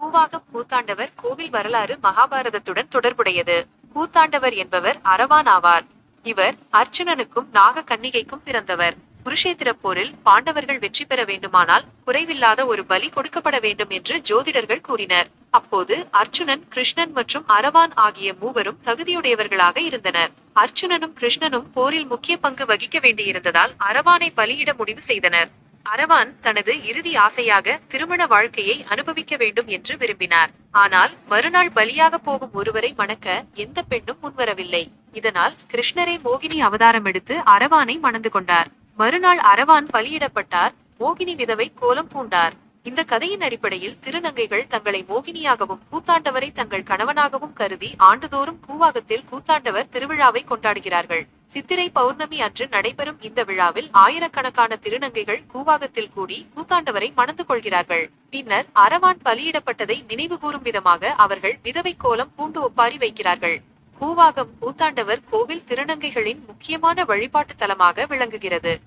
கூவாகம் கூத்தாண்டவர் கோவில் வரலாறு மகாபாரதத்துடன் தொடர்புடையது. கூத்தாண்டவர் என்பவர் அரவான் ஆவார். இவர் அர்ச்சுனனுக்கும் நாக கன்னிகைக்கும் பிறந்தவர். குருஷேத்திர போரில் பாண்டவர்கள் வெற்றி பெற வேண்டுமானால் குறைவில்லாத ஒரு பலி கொடுக்கப்பட வேண்டும் என்று ஜோதிடர்கள் கூறினர். அப்போது அர்ச்சுனன் கிருஷ்ணன் மற்றும் அரவான் ஆகிய மூவரும் தகுதியுடையவர்களாக இருந்தனர். அர்ச்சுனனும் கிருஷ்ணனும் போரில் முக்கிய பங்கு வகிக்க வேண்டியிருந்ததால் அரவானை பலியிட முடிவு செய்தனர். அரவான் தனது இறுதி ஆசையாக திருமண வாழ்க்கையை அனுபவிக்க வேண்டும் என்று விரும்பினார். ஆனால் மறுநாள் பலியாக போகும் ஒருவரை மணக்க எந்த பெண்ணும் முன்வரவில்லை. இதனால் கிருஷ்ணரே மோகினி அவதாரம் எடுத்து அரவானை மணந்து கொண்டார். மறுநாள் அரவான் பலியிடப்பட்டார் மோகினி விதவை கோலம் பூண்டார். இந்த கதையின் அடிப்படையில் திருநங்கைகள் தங்களை மோகினியாகவும் கூத்தாண்டவரை தங்கள் கணவனாகவும் கருதி ஆண்டுதோறும் கூவாகத்தில் கூத்தாண்டவர் திருவிழாவை கொண்டாடுகிறார்கள். சித்திரை பௌர்ணமி அன்று நடைபெறும் இந்த விழாவில் ஆயிரக்கணக்கான திருநங்கைகள் கூவாகத்தில் கூடி கூத்தாண்டவரை மணந்து கொள்கிறார்கள். பின்னர் அரவான் பலியிடப்பட்டதை நினைவு கூறும் விதமாக அவர்கள் விதவை கோலம் பூண்டு ஒப்பாரி வைக்கிறார்கள். கூவாகம் கூத்தாண்டவர் கோவில் திருநங்கைகளின் முக்கியமான வழிபாட்டு தலமாக விளங்குகிறது.